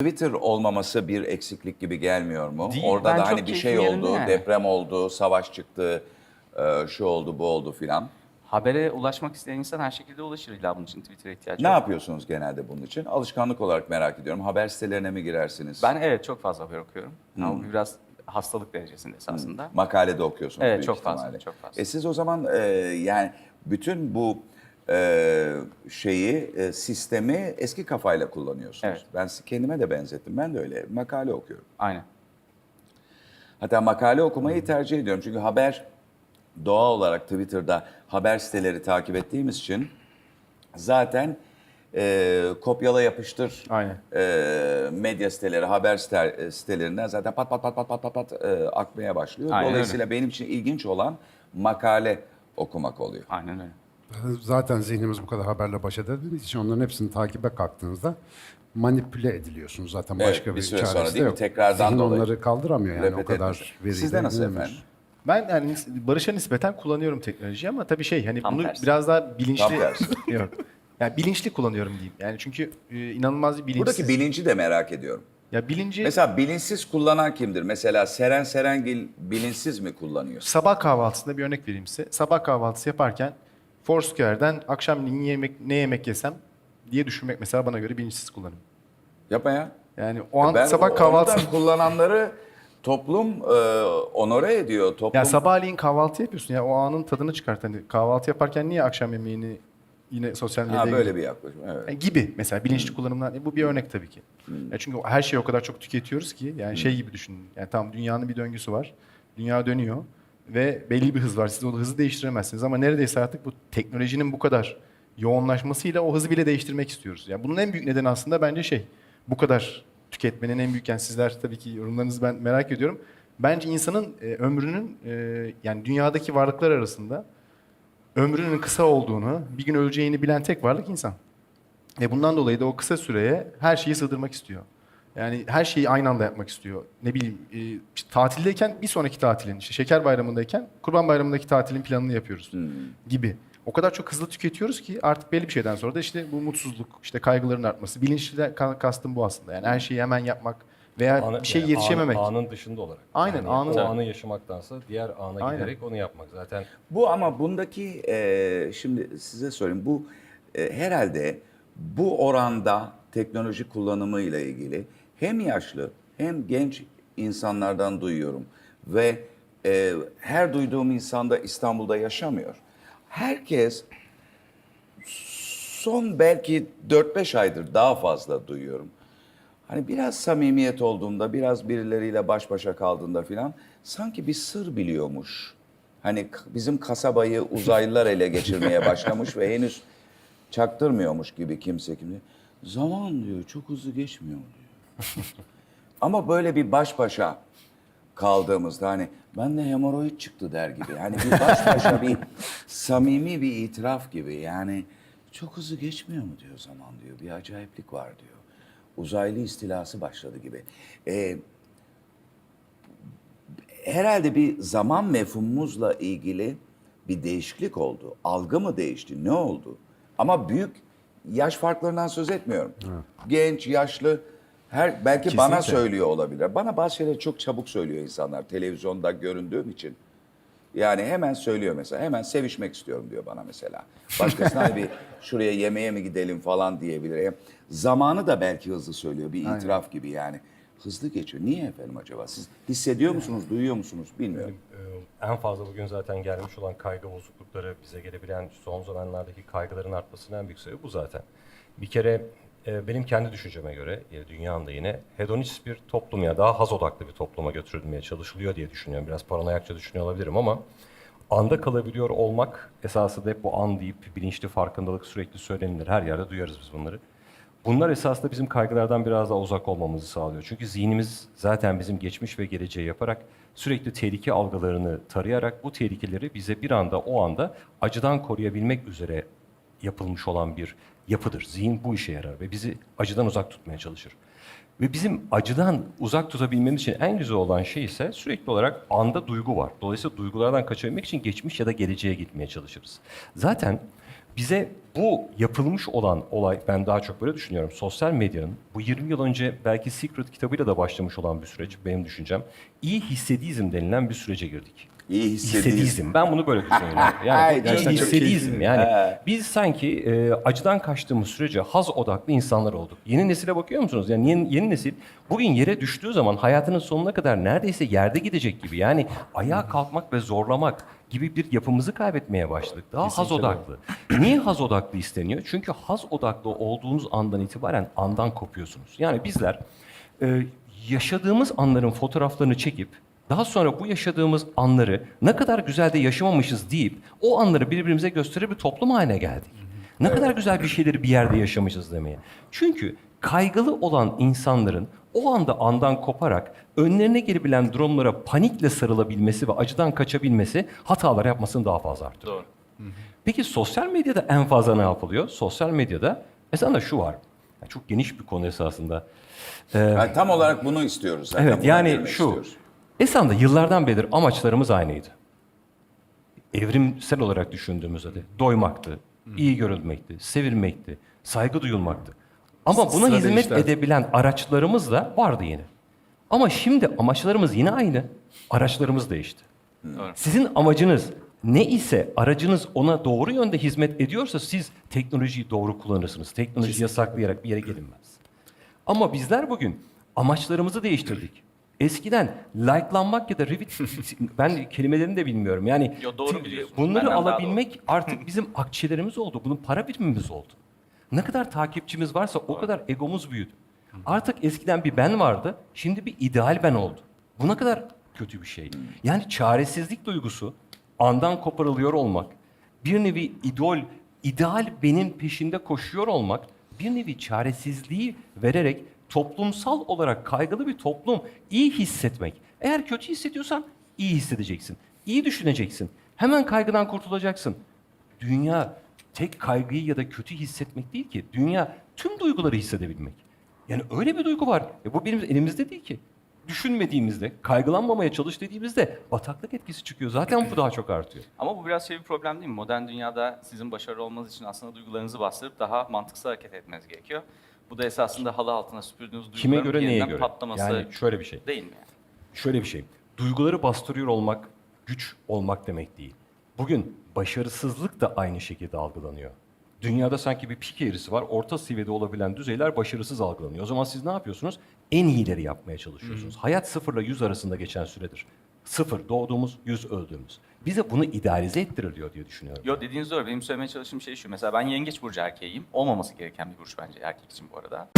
Twitter olmaması bir eksiklik gibi gelmiyor mu? Değil, Orada ben da hani çok bir şey oldu, yani. deprem oldu, savaş çıktı, e, şu oldu, bu oldu filan. Habere ulaşmak isteyen insan her şekilde ulaşır. İlla bunun için Twitter'a ihtiyacı Ne yok. yapıyorsunuz genelde bunun için? Alışkanlık olarak merak ediyorum. Haber sitelerine mi girersiniz? Ben evet çok fazla haber okuyorum. Hmm. Ama bu biraz hastalık derecesinde esasında. Makalede okuyorsunuz Evet, büyük çok fazla, ihtimalle. çok fazla. E siz o zaman e, yani bütün bu e, şeyi, e, sistemi eski kafayla kullanıyorsunuz. Evet. Ben kendime de benzettim. Ben de öyle makale okuyorum. Aynen. Hatta makale okumayı tercih ediyorum. Çünkü haber doğal olarak Twitter'da haber siteleri takip ettiğimiz için zaten e, kopyala yapıştır Aynen. e, medya siteleri, haber site- sitelerinden zaten pat pat pat pat pat pat, pat e, akmaya başlıyor. Aynen Dolayısıyla benim için ilginç olan makale okumak oluyor. Aynen öyle. Zaten zihnimiz bu kadar haberle baş edemediğimiz için onların hepsini takibe kalktığınızda manipüle ediliyorsunuz zaten Evet, başka bir bir, süre sonra çaresi değil de mi? yok. Tekrardan Zihin dolayı. onları kaldıramıyor yani o kadar veriyi. Sizde nasıl dinlemiş. efendim? Ben yani Barış'a nispeten kullanıyorum teknolojiyi ama tabii şey hani Tam bunu tersi. biraz daha bilinçli yok. Yani bilinçli kullanıyorum diyeyim. Yani çünkü e, inanılmaz bir bilinçsiz. Buradaki bilinci de merak ediyorum. ya bilinci Mesela bilinçsiz kullanan kimdir? Mesela Seren Serengil bilinçsiz mi kullanıyor? sabah kahvaltısında bir örnek vereyim size. Sabah kahvaltısı yaparken Foursquare'den akşam ne yemek ne yemek yesem diye düşünmek mesela bana göre bilinçsiz kullanım. Yapma ya. Yani o an Ben sabah ondan kullananları toplum e, onore ediyor. Toplum ya sabahleyin kahvaltı yapıyorsun ya o anın tadını çıkart. Hani kahvaltı yaparken niye akşam yemeğini yine sosyal medyaya ha, böyle bir yaklaşım. Evet. Yani gibi mesela bilinçli kullanımdan e, bu bir örnek tabii ki. Ya çünkü her şeyi o kadar çok tüketiyoruz ki yani şey gibi düşünün. Yani tam dünyanın bir döngüsü var. Dünya dönüyor ve belli bir hız var. Siz o hızı değiştiremezsiniz ama neredeyse artık bu teknolojinin bu kadar yoğunlaşmasıyla o hızı bile değiştirmek istiyoruz. Yani bunun en büyük nedeni aslında bence şey. Bu kadar tüketmenin en büyük yani sizler tabii ki yorumlarınızı ben merak ediyorum. Bence insanın e, ömrünün e, yani dünyadaki varlıklar arasında ömrünün kısa olduğunu, bir gün öleceğini bilen tek varlık insan. Ve bundan dolayı da o kısa süreye her şeyi sığdırmak istiyor. Yani her şeyi aynı anda yapmak istiyor. Ne bileyim e, işte tatildeyken bir sonraki tatilin, işte şeker bayramındayken kurban bayramındaki tatilin planını yapıyoruz gibi. O kadar çok hızlı tüketiyoruz ki artık belli bir şeyden sonra da işte bu mutsuzluk, işte kaygıların artması, bilinçli de ka- kastım bu aslında. Yani her şeyi hemen yapmak veya Ana- bir şey yani yetişememek. Anın, anın dışında olarak. Aynen, anın- O anı yaşamaktansa diğer ana Aynen. giderek onu yapmak. Zaten Bu ama bundaki e, şimdi size söyleyeyim bu e, herhalde bu oranda teknoloji kullanımı ile ilgili hem yaşlı hem genç insanlardan duyuyorum ve e, her duyduğum insan da İstanbul'da yaşamıyor. Herkes son belki 4-5 aydır daha fazla duyuyorum. Hani biraz samimiyet olduğunda, biraz birileriyle baş başa kaldığında filan sanki bir sır biliyormuş. Hani bizim kasabayı uzaylılar ele geçirmeye başlamış ve henüz çaktırmıyormuş gibi kimse kimse. Zaman diyor çok hızlı geçmiyor diyor. Ama böyle bir baş başa kaldığımızda hani ben de hemoroid çıktı der gibi. Hani bir baş başa bir samimi bir itiraf gibi. Yani çok hızlı geçmiyor mu diyor zaman diyor. Bir acayiplik var diyor. Uzaylı istilası başladı gibi. Ee, herhalde bir zaman mefhumumuzla ilgili bir değişiklik oldu. Algı mı değişti? Ne oldu? Ama büyük yaş farklarından söz etmiyorum. Genç, yaşlı her belki bana Kesinlikle. söylüyor olabilir. Bana bazı şeyleri çok çabuk söylüyor insanlar televizyonda göründüğüm için. Yani hemen söylüyor mesela. Hemen sevişmek istiyorum diyor bana mesela. Başkasına "Hadi bir şuraya yemeğe mi gidelim falan diyebilir. E, Zamanı da belki hızlı söylüyor. Bir itiraf gibi yani. Hızlı geçiyor. Niye efendim acaba? Siz hissediyor musunuz, duyuyor musunuz bilmiyorum. e, en fazla bugün zaten gelmiş olan kaygı bozuklukları bize gelebilen son zamanlardaki kaygıların artmasının en büyük sebebi bu zaten. Bir kere e, benim kendi düşünceme göre e, dünyanın da yine hedonist bir toplum ya daha haz odaklı bir topluma götürülmeye çalışılıyor diye düşünüyorum. Biraz paranoyakça düşünüyor olabilirim ama anda kalabiliyor olmak esasında hep bu an deyip bilinçli farkındalık sürekli söylenilir. Her yerde duyarız biz bunları. Bunlar esasında bizim kaygılardan biraz daha uzak olmamızı sağlıyor. Çünkü zihnimiz zaten bizim geçmiş ve geleceği yaparak sürekli tehlike algılarını tarayarak bu tehlikeleri bize bir anda o anda acıdan koruyabilmek üzere yapılmış olan bir yapıdır. Zihin bu işe yarar ve bizi acıdan uzak tutmaya çalışır. Ve bizim acıdan uzak tutabilmemiz için en güzel olan şey ise sürekli olarak anda duygu var. Dolayısıyla duygulardan kaçabilmek için geçmiş ya da geleceğe gitmeye çalışırız. Zaten bize bu yapılmış olan olay, ben daha çok böyle düşünüyorum. Sosyal medyanın bu 20 yıl önce belki Secret kitabıyla da başlamış olan bir süreç, benim düşüncem. iyi hissedizm denilen bir sürece girdik. İyi. Hissedizm. Ben bunu böyle düşünüyorum. Yani iyi gerçekten çok hissedizm. keyifli. Yani He. biz sanki e, acıdan kaçtığımız sürece haz odaklı insanlar olduk. Yeni nesile bakıyor musunuz? Yani yeni, yeni nesil bugün yere düştüğü zaman hayatının sonuna kadar neredeyse yerde gidecek gibi. Yani ayağa kalkmak ve zorlamak gibi bir yapımızı kaybetmeye başladık. Daha haz odaklı. Niye haz odaklı isteniyor? Çünkü haz odaklı olduğunuz andan itibaren andan kopuyorsunuz. Yani bizler e, yaşadığımız anların fotoğraflarını çekip daha sonra bu yaşadığımız anları ne kadar güzel de yaşamamışız deyip o anları birbirimize gösterir bir toplum haline geldik. Ne kadar güzel bir şeyleri bir yerde yaşamışız demeye. Çünkü kaygılı olan insanların o anda andan koparak önlerine gelebilen durumlara panikle sarılabilmesi ve acıdan kaçabilmesi hatalar yapmasını daha fazla artırıyor. Doğru. Peki sosyal medyada en fazla ne yapılıyor? Sosyal medyada esasında şu var. Yani çok geniş bir konu esasında. Ee, Yani tam olarak bunu istiyoruz. zaten. Evet yani şu. istiyoruz. Esasında yıllardan beridir amaçlarımız aynıydı. Evrimsel olarak düşündüğümüzde de doymaktı, iyi görülmekti, sevilmekti, saygı duyulmaktı. Ama buna Sıra hizmet değişti. edebilen araçlarımız da vardı yine. Ama şimdi amaçlarımız yine aynı, araçlarımız değişti. Doğru. Sizin amacınız ne ise aracınız ona doğru yönde hizmet ediyorsa siz teknolojiyi doğru kullanırsınız. Teknolojiyi yasaklayarak bir yere gelinmez. Ama bizler bugün amaçlarımızı değiştirdik. Eskiden likelanmak ya da retweet, ben kelimelerini de bilmiyorum. Yani Yo, doğru biliyorsun. bunları Benden daha alabilmek artık bizim akçelerimiz oldu. Bunun para birimimiz oldu. Ne kadar takipçimiz varsa o kadar egomuz büyüdü. Artık eskiden bir ben vardı, şimdi bir ideal ben oldu. Bu ne kadar kötü bir şey. Yani çaresizlik duygusu, andan koparılıyor olmak, bir nevi idol, ideal benim peşinde koşuyor olmak, bir nevi çaresizliği vererek toplumsal olarak kaygılı bir toplum iyi hissetmek. Eğer kötü hissediyorsan iyi hissedeceksin. iyi düşüneceksin. Hemen kaygıdan kurtulacaksın. Dünya tek kaygıyı ya da kötü hissetmek değil ki. Dünya tüm duyguları hissedebilmek. Yani öyle bir duygu var. E bu benim elimizde değil ki. Düşünmediğimizde, kaygılanmamaya çalış dediğimizde bataklık etkisi çıkıyor. Zaten bu daha çok artıyor. Ama bu biraz şey bir problem değil mi? Modern dünyada sizin başarılı olmanız için aslında duygularınızı bastırıp daha mantıksız hareket etmeniz gerekiyor. Bu da esasında halı altına süpürdüğünüz duyguların Kime göre neye yeniden göre? patlaması Yani şöyle bir şey. değil mi? Yani? Şöyle bir şey. Duyguları bastırıyor olmak güç olmak demek değil. Bugün başarısızlık da aynı şekilde algılanıyor. Dünyada sanki bir pik eğrisi var. Orta seviyede olabilen düzeyler başarısız algılanıyor. O zaman siz ne yapıyorsunuz? En iyileri yapmaya çalışıyorsunuz. Hayat sıfırla yüz arasında geçen süredir. Sıfır doğduğumuz, yüz öldüğümüz. Bize bunu idealize ettiriliyor diye düşünüyorum. Yo dediğiniz doğru. Benim söylemeye çalıştığım şey şu. Mesela ben yengeç burcu erkeğiyim. Olmaması gereken bir burç bence erkek için bu arada.